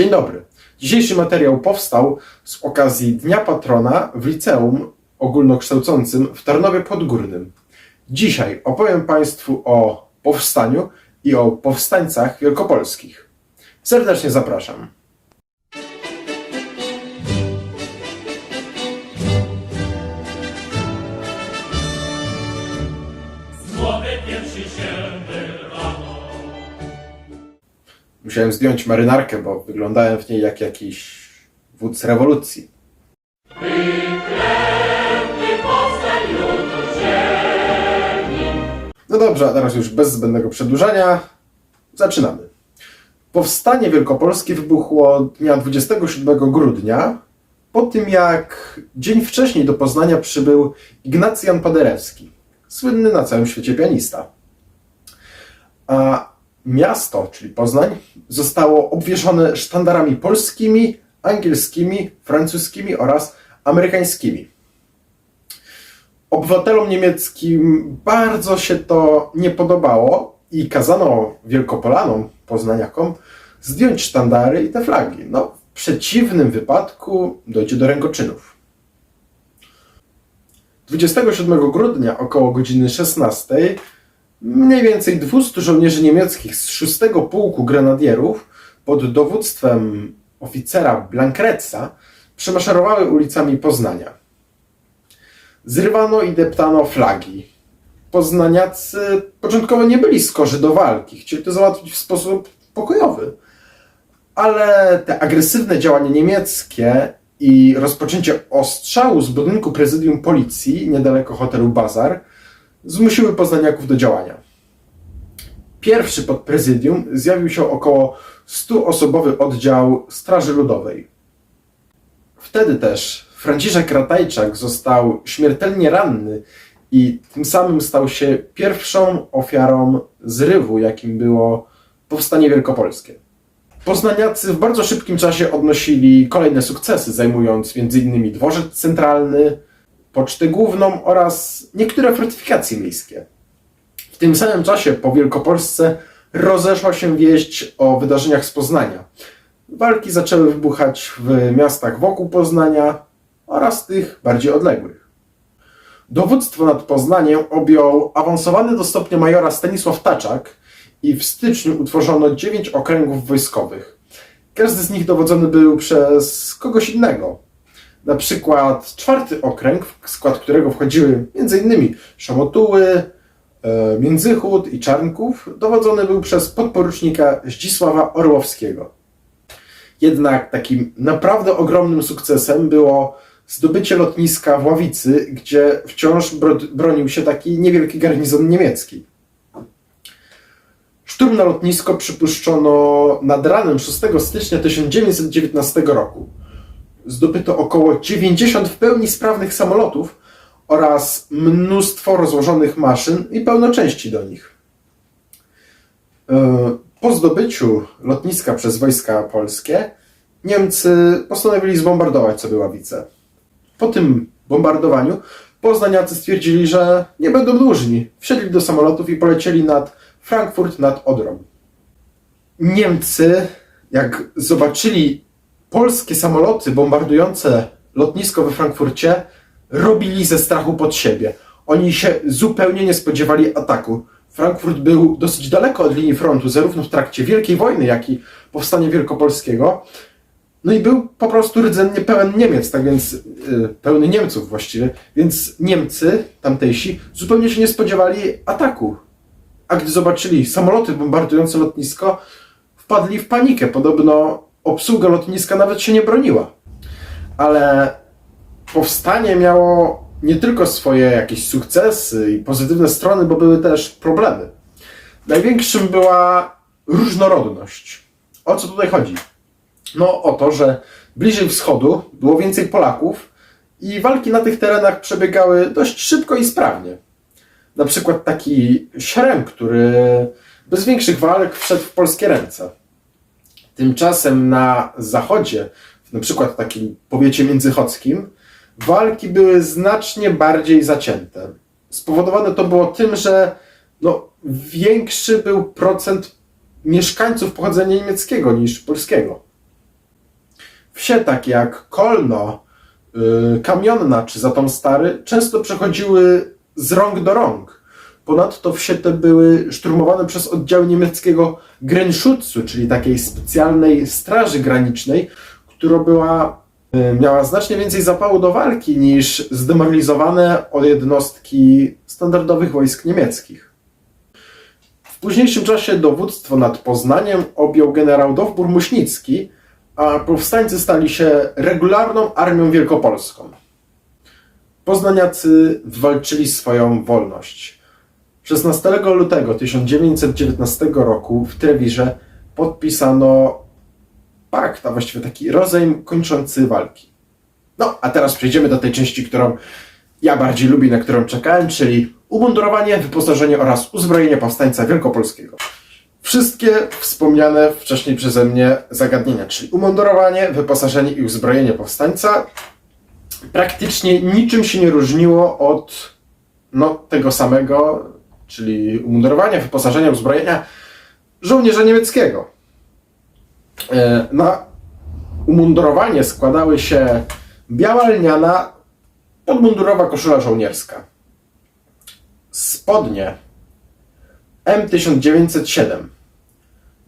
Dzień dobry. Dzisiejszy materiał powstał z okazji Dnia Patrona w Liceum Ogólnokształcącym w Tarnowie Podgórnym. Dzisiaj opowiem Państwu o powstaniu i o powstańcach wielkopolskich. Serdecznie zapraszam. Głowy pierwszy się. Musiałem zdjąć marynarkę, bo wyglądałem w niej jak jakiś wódz rewolucji. No dobrze, a teraz już bez zbędnego przedłużania zaczynamy. Powstanie wielkopolskie wybuchło dnia 27 grudnia, po tym jak dzień wcześniej do Poznania przybył Ignacjan Paderewski, słynny na całym świecie pianista. A miasto, czyli Poznań, zostało obwieszone sztandarami polskimi, angielskimi, francuskimi oraz amerykańskimi. Obywatelom niemieckim bardzo się to nie podobało i kazano Wielkopolanom, poznaniakom, zdjąć sztandary i te flagi. No, w przeciwnym wypadku dojdzie do rękoczynów. 27 grudnia około godziny 16 mniej więcej 200 żołnierzy niemieckich z 6 Pułku Grenadierów pod dowództwem oficera Blankreca przemaszerowały ulicami Poznania. Zrywano i deptano flagi. Poznaniacy początkowo nie byli skorzy do walki, chcieli to załatwić w sposób pokojowy. Ale te agresywne działania niemieckie i rozpoczęcie ostrzału z budynku prezydium policji niedaleko hotelu Bazar zmusiły poznaniaków do działania. Pierwszy pod prezydium zjawił się około 100-osobowy oddział Straży Ludowej. Wtedy też Franciszek Ratajczak został śmiertelnie ranny i tym samym stał się pierwszą ofiarą zrywu, jakim było powstanie wielkopolskie. Poznaniacy w bardzo szybkim czasie odnosili kolejne sukcesy, zajmując m.in. dworzec centralny, pocztę główną oraz niektóre fortyfikacje miejskie. W tym samym czasie po Wielkopolsce rozeszła się wieść o wydarzeniach z Poznania. Walki zaczęły wybuchać w miastach wokół Poznania oraz tych bardziej odległych. Dowództwo nad Poznaniem objął awansowany do stopnia majora Stanisław Taczak i w styczniu utworzono dziewięć okręgów wojskowych. Każdy z nich dowodzony był przez kogoś innego. Na przykład czwarty okręg, w skład którego wchodziły m.in. Szamotuły, e, Międzychód i Czarnków, dowodzony był przez podporucznika Zdzisława Orłowskiego. Jednak takim naprawdę ogromnym sukcesem było zdobycie lotniska w Ławicy, gdzie wciąż bro- bronił się taki niewielki garnizon niemiecki. Szturm na lotnisko przypuszczono nad ranem 6 stycznia 1919 roku. Zdobyto około 90 w pełni sprawnych samolotów oraz mnóstwo rozłożonych maszyn i pełno części do nich. E, Po zdobyciu lotniska przez wojska polskie Niemcy postanowili zbombardować sobie Ławice. Po tym bombardowaniu poznaniacy stwierdzili, że nie będą dłużni. Wsiedli do samolotów i polecieli nad Frankfurt nad Odrą. Niemcy, jak zobaczyli polskie samoloty bombardujące lotnisko we Frankfurcie, robili ze strachu pod siebie. Oni się zupełnie nie spodziewali ataku. Frankfurt był dosyć daleko od linii frontu, zarówno w trakcie Wielkiej Wojny, jak i powstania wielkopolskiego. No i był po prostu rdzennie pełen Niemiec, tak więc yy, pełny Niemców właściwie, więc Niemcy tamtejsi zupełnie się nie spodziewali ataku. A gdy zobaczyli samoloty bombardujące lotnisko, wpadli w panikę. Podobno obsługa lotniska nawet się nie broniła. Ale powstanie miało nie tylko swoje jakieś sukcesy i pozytywne strony, bo były też problemy. Największym była różnorodność. O co tutaj chodzi? No o to, że bliżej wschodu było więcej Polaków i walki na tych terenach przebiegały dość szybko i sprawnie. Na przykład taki Śrem, który bez większych walk wszedł w polskie ręce. Tymczasem na zachodzie, na przykład w takim powiecie międzychodzkim, walki były znacznie bardziej zacięte. Spowodowane to było tym, że no, większy był procent mieszkańców pochodzenia niemieckiego niż polskiego. Wsie takie jak Kolno, yy, Kamionna czy Zatom Stary często przechodziły z rąk do rąk. Ponadto wsie te były szturmowane przez oddziały niemieckiego Grenzschutzu, czyli takiej specjalnej straży granicznej, która była, y, miała znacznie więcej zapału do walki niż zdemoralizowane od jednostki standardowych wojsk niemieckich. W późniejszym czasie dowództwo nad Poznaniem objął generał Dowbór Muśnicki, a powstańcy stali się regularną armią wielkopolską. Poznaniacy wywalczyli swoją wolność. 16 lutego 1919 roku w Trewirze podpisano pakt, a właściwie taki rozejm kończący walki. No, a teraz przejdziemy do tej części, którą ja bardziej lubię, na którą czekałem, czyli umundurowanie, wyposażenie oraz uzbrojenie powstańca wielkopolskiego. Wszystkie wspomniane wcześniej przeze mnie zagadnienia, czyli umundurowanie, wyposażenie i uzbrojenie powstańca, praktycznie niczym się nie różniło od no, tego samego, czyli umundurowania, wyposażenia, uzbrojenia żołnierza niemieckiego. E, Na umundurowanie składały się biała lniana, podmundurowa koszula żołnierska, spodnie M1907,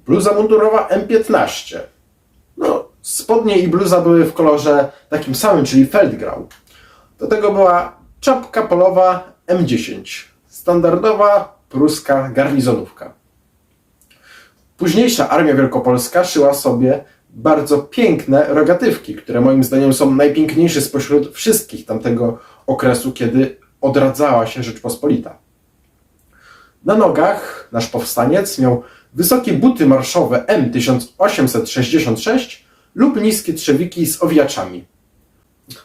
bluza mundurowa M15. No, spodnie i bluza były w kolorze takim samym, czyli Feldgrau. Do tego była czapka polowa M10, standardowa pruska garnizonówka. Późniejsza Armia Wielkopolska szyła sobie bardzo piękne rogatywki, które moim zdaniem są najpiękniejsze spośród wszystkich tamtego okresu, kiedy odradzała się Rzeczpospolita. Na nogach nasz powstaniec miał wysokie buty marszowe M1866 lub niskie trzewiki z owijaczami.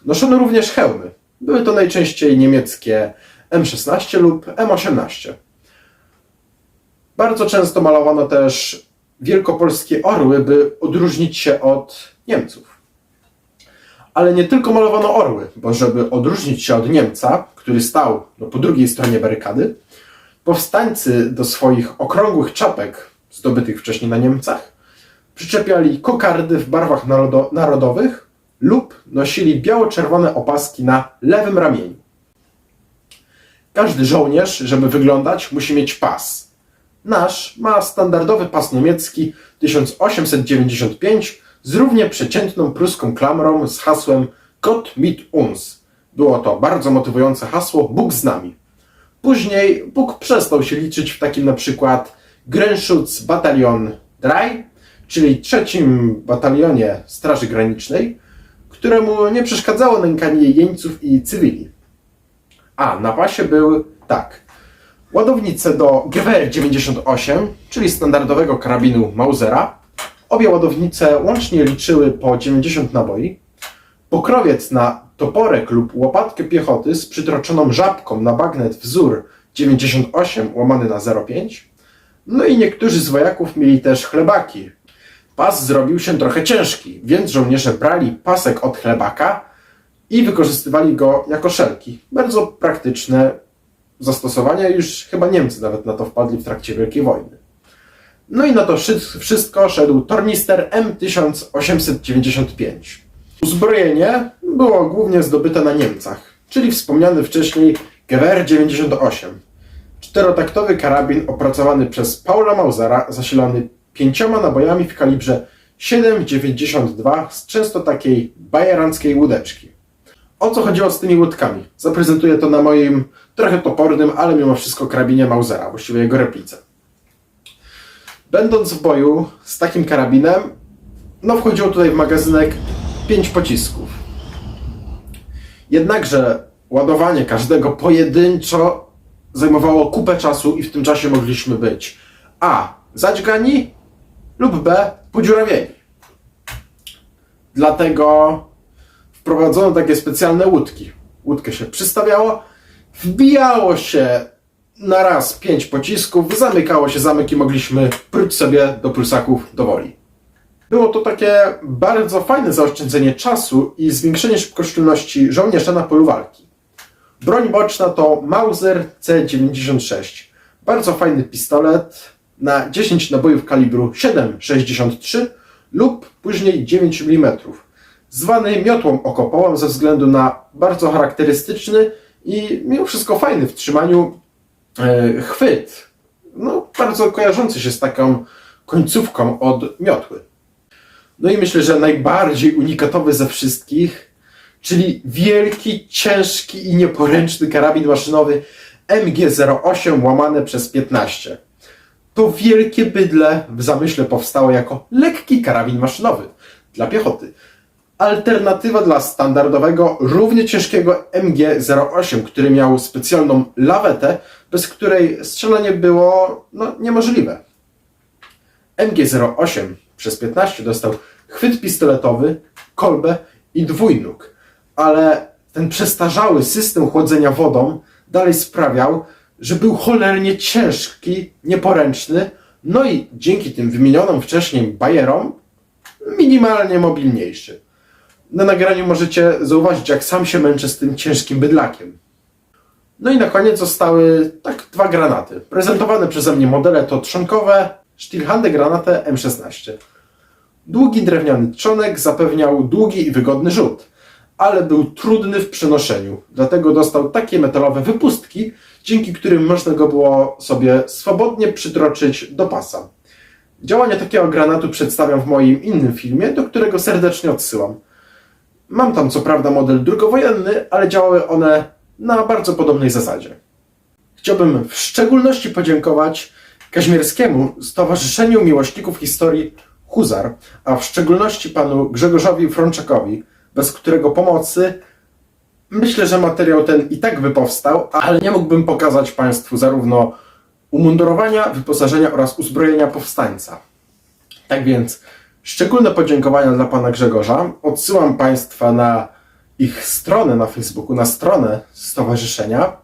Noszono również hełmy. Były to najczęściej niemieckie M16 lub M18. Bardzo często malowano też wielkopolskie orły, by odróżnić się od Niemców. Ale nie tylko malowano orły, bo żeby odróżnić się od Niemca, który stał no, po drugiej stronie barykady, powstańcy do swoich okrągłych czapek zdobytych wcześniej na Niemcach przyczepiali kokardy w barwach narodo- narodowych lub nosili biało-czerwone opaski na lewym ramieniu. Każdy żołnierz, żeby wyglądać, musi mieć pas. Nasz ma standardowy pas niemiecki 1895 z równie przeciętną pruską klamrą z hasłem Gott mit uns. Było to bardzo motywujące hasło Bóg z nami. Później Bóg przestał się liczyć w takim na przykład Grenzschutz Batalion 3, czyli trzecim batalionie Straży Granicznej, któremu nie przeszkadzało nękanie jeńców i cywili. A, na pasie był tak. Ładownice do Gewehr 98, czyli standardowego karabinu Mausera. Obie ładownice łącznie liczyły po 90 naboi. Pokrowiec na toporek lub łopatkę piechoty z przytroczoną żabką na bagnet wzór 98 łamany na 05. No i niektórzy z wojaków mieli też chlebaki. Pas zrobił się trochę ciężki, więc żołnierze brali pasek od chlebaka i wykorzystywali go jako szelki. Bardzo praktyczne zastosowania, już chyba Niemcy nawet na to wpadli w trakcie Wielkiej Wojny. No i na to wszy- wszystko szedł tornister M1895. Uzbrojenie było głównie zdobyte na Niemcach, czyli wspomniany wcześniej Gewehr 98. Czterotaktowy karabin opracowany przez Paula Mausera, zasilany pięcioma nabojami w kalibrze 7,92 z często takiej bajeranckiej łódeczki. O co chodziło z tymi łódkami? Zaprezentuję to na moim trochę topornym, ale mimo wszystko karabinie Mausera, właściwie jego replice. Będąc w boju z takim karabinem, no wchodziło tutaj w magazynek 5 pocisków. Jednakże ładowanie każdego pojedynczo zajmowało kupę czasu i w tym czasie mogliśmy być A. Zadźgani lub B. Podziurawieni. Dlatego wprowadzono takie specjalne łódki. Łódkę się przystawiało, wbijało się na raz pięć pocisków, zamykało się zamek i mogliśmy pruć sobie do prusaków do woli. Było to takie bardzo fajne zaoszczędzenie czasu i zwiększenie szybkoszczelności żołnierza na polu walki. Broń boczna to Mauser C96. Bardzo fajny pistolet na 10 nabojów kalibru 7,63 lub później 9 mm. Zwany miotłą okopową ze względu na bardzo charakterystyczny i mimo wszystko fajny w trzymaniu e, chwyt. No, bardzo kojarzący się z taką końcówką od miotły. No i myślę, że najbardziej unikatowy ze wszystkich, czyli wielki, ciężki i nieporęczny karabin maszynowy MG08 łamane przez 15. To wielkie bydle w zamyśle powstało jako lekki karabin maszynowy dla piechoty. Alternatywa dla standardowego, równie ciężkiego MG08, który miał specjalną lawetę, bez której strzelanie było no, niemożliwe. MG08 przez 15 dostał chwyt pistoletowy, kolbę i dwójnóg, ale ten przestarzały system chłodzenia wodą dalej sprawiał, że był cholernie ciężki, nieporęczny, no i dzięki tym wymienionym wcześniej bajerom minimalnie mobilniejszy. Na nagraniu możecie zauważyć, jak sam się męczę z tym ciężkim bydlakiem. No i na koniec zostały tak dwa granaty. Prezentowane przeze mnie modele to trzonkowe Stilhande Granate M16. Długi drewniany trzonek zapewniał długi i wygodny rzut, ale był trudny w przenoszeniu, dlatego dostał takie metalowe wypustki, dzięki którym można go było sobie swobodnie przytroczyć do pasa. Działanie takiego granatu przedstawiam w moim innym filmie, do którego serdecznie odsyłam. Mam tam co prawda model drugowojenny, ale działały one na bardzo podobnej zasadzie. Chciałbym w szczególności podziękować Kaźmierskiemu Stowarzyszeniu Miłośników Historii Huzar, a w szczególności panu Grzegorzowi Frączakowi, bez którego pomocy myślę, że materiał ten i tak by powstał, ale nie mógłbym pokazać państwu zarówno umundurowania, wyposażenia oraz uzbrojenia powstańca. Tak więc szczególne podziękowania dla pana Grzegorza. Odsyłam państwa na ich stronę na Facebooku, na stronę stowarzyszenia.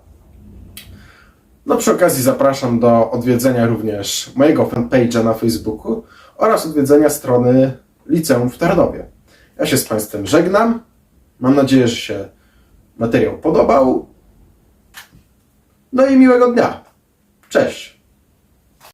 No przy okazji zapraszam do odwiedzenia również mojego fanpage'a na Facebooku oraz odwiedzenia strony liceum w Tarnowie. Ja się z Państwem żegnam. Mam nadzieję, że się materiał podobał. No i miłego dnia. Cześć.